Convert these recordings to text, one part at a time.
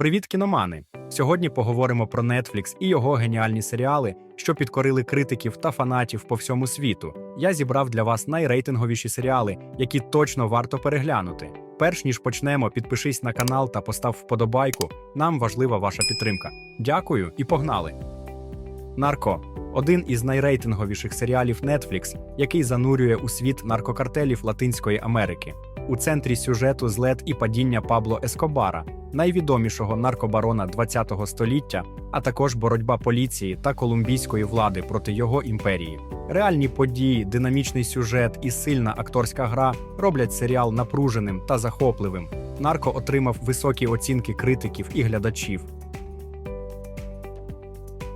Привіт, кіномани! Сьогодні поговоримо про Netflix і його геніальні серіали, що підкорили критиків та фанатів по всьому світу. Я зібрав для вас найрейтинговіші серіали, які точно варто переглянути. Перш ніж почнемо, підпишись на канал та постав вподобайку. Нам важлива ваша підтримка. Дякую і погнали! Нарко один із найрейтинговіших серіалів Netflix, який занурює у світ наркокартелів Латинської Америки. У центрі сюжету злет і падіння Пабло Ескобара, найвідомішого наркобарона ХХ століття, а також боротьба поліції та колумбійської влади проти його імперії. Реальні події, динамічний сюжет і сильна акторська гра роблять серіал напруженим та захопливим. Нарко отримав високі оцінки критиків і глядачів.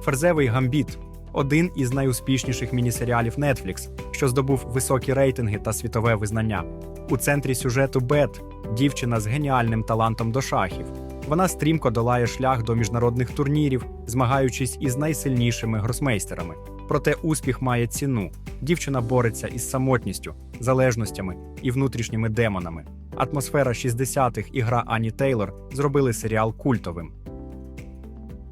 Ферзевий гамбіт один із найуспішніших мінісеріалів Netflix, що здобув високі рейтинги та світове визнання. У центрі сюжету Бет дівчина з геніальним талантом до шахів. Вона стрімко долає шлях до міжнародних турнірів, змагаючись із найсильнішими гросмейстерами. Проте успіх має ціну. Дівчина бореться із самотністю, залежностями і внутрішніми демонами. Атмосфера 60-х і гра Ані Тейлор зробили серіал культовим.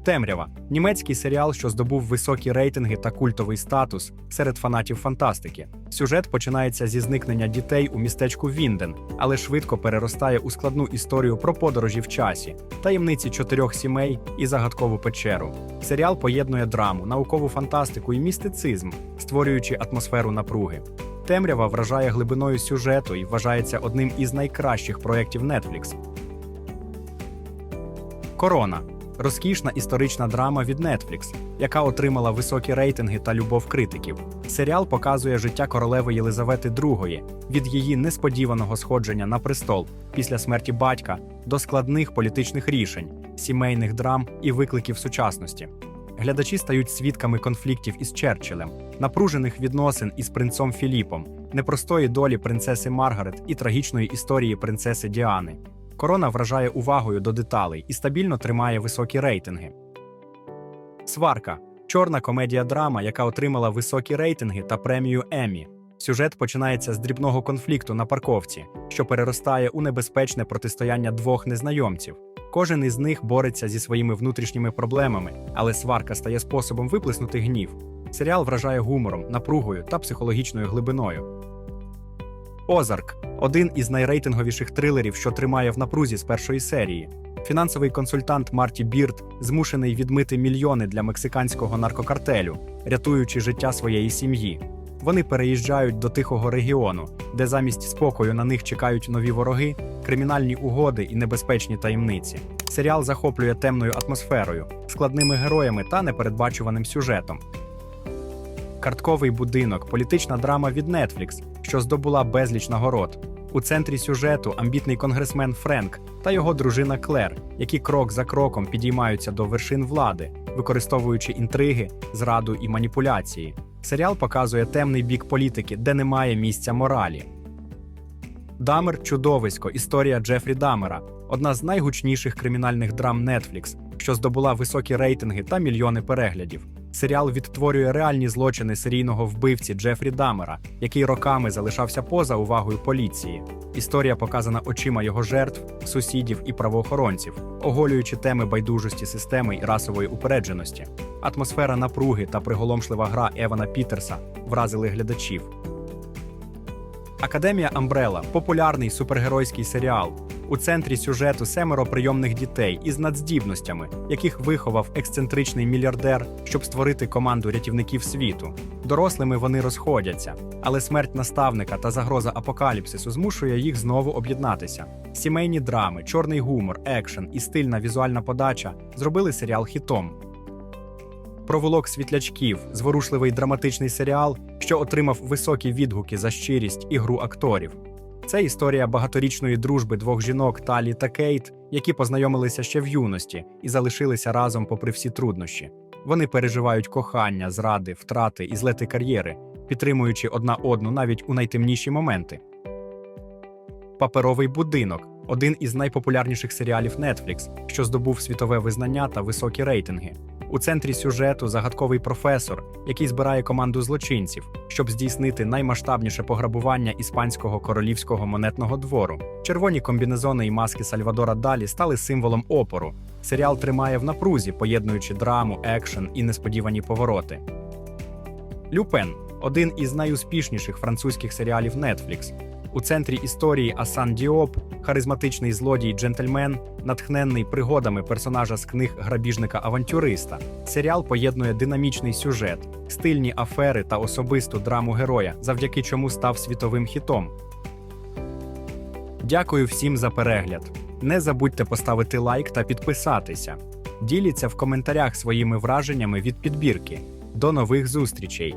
Темрява німецький серіал, що здобув високі рейтинги та культовий статус серед фанатів фантастики. Сюжет починається зі зникнення дітей у містечку Вінден, але швидко переростає у складну історію про подорожі в часі, таємниці чотирьох сімей і загадкову печеру. Серіал поєднує драму, наукову фантастику і містицизм, створюючи атмосферу напруги. Темрява вражає глибиною сюжету і вважається одним із найкращих проєктів Netflix. Корона розкішна історична драма від Netflix, яка отримала високі рейтинги та любов критиків. Серіал показує життя королеви Єлизавети II від її несподіваного сходження на престол після смерті батька до складних політичних рішень, сімейних драм і викликів сучасності. Глядачі стають свідками конфліктів із Черчиллем, напружених відносин із принцом Філіпом, непростої долі принцеси Маргарет і трагічної історії принцеси Діани. Корона вражає увагою до деталей і стабільно тримає високі рейтинги. Сварка чорна комедія-драма, яка отримала високі рейтинги та премію Еммі. Сюжет починається з дрібного конфлікту на парковці, що переростає у небезпечне протистояння двох незнайомців. Кожен із них бореться зі своїми внутрішніми проблемами, але сварка стає способом виплеснути гнів. Серіал вражає гумором, напругою та психологічною глибиною. Озарк один із найрейтинговіших трилерів, що тримає в напрузі з першої серії. Фінансовий консультант Марті Бірд змушений відмити мільйони для мексиканського наркокартелю, рятуючи життя своєї сім'ї. Вони переїжджають до тихого регіону, де замість спокою на них чекають нові вороги, кримінальні угоди і небезпечні таємниці. Серіал захоплює темною атмосферою, складними героями та непередбачуваним сюжетом. Картковий будинок, політична драма від Netflix, що здобула безліч нагород. У центрі сюжету амбітний конгресмен Френк та його дружина Клер, які крок за кроком підіймаються до вершин влади, використовуючи інтриги, зраду і маніпуляції. Серіал показує темний бік політики, де немає місця моралі. Дамер чудовисько. Історія Джефрі Дамера одна з найгучніших кримінальних драм Netflix, що здобула високі рейтинги та мільйони переглядів. Серіал відтворює реальні злочини серійного вбивці Джефрі Дамера, який роками залишався поза увагою поліції. Історія показана очима його жертв, сусідів і правоохоронців, оголюючи теми байдужості системи і расової упередженості. Атмосфера напруги та приголомшлива гра Евана Пітерса вразили глядачів. Академія Амбрела популярний супергеройський серіал. У центрі сюжету семеро прийомних дітей із надздібностями, яких виховав ексцентричний мільярдер, щоб створити команду рятівників світу. Дорослими вони розходяться, але смерть наставника та загроза апокаліпсису змушує їх знову об'єднатися. Сімейні драми, чорний гумор, екшен і стильна візуальна подача зробили серіал хітом. Провулок світлячків, зворушливий драматичний серіал, що отримав високі відгуки за щирість і гру акторів. Це історія багаторічної дружби двох жінок Талі та Кейт, які познайомилися ще в юності і залишилися разом попри всі труднощі. Вони переживають кохання, зради, втрати і злети кар'єри, підтримуючи одна одну навіть у найтемніші моменти. Паперовий будинок один із найпопулярніших серіалів Netflix, що здобув світове визнання та високі рейтинги. У центрі сюжету загадковий професор, який збирає команду злочинців, щоб здійснити наймасштабніше пограбування іспанського королівського монетного двору. Червоні комбінезони і маски Сальвадора Далі стали символом опору. Серіал тримає в напрузі, поєднуючи драму, екшен і несподівані повороти. Люпен один із найуспішніших французьких серіалів Netflix. У центрі історії Асан Діоп, харизматичний злодій джентльмен, натхненний пригодами персонажа з книг грабіжника-авантюриста. Серіал поєднує динамічний сюжет, стильні афери та особисту драму героя, завдяки чому став світовим хітом. Дякую всім за перегляд. Не забудьте поставити лайк та підписатися. Діліться в коментарях своїми враженнями від підбірки. До нових зустрічей!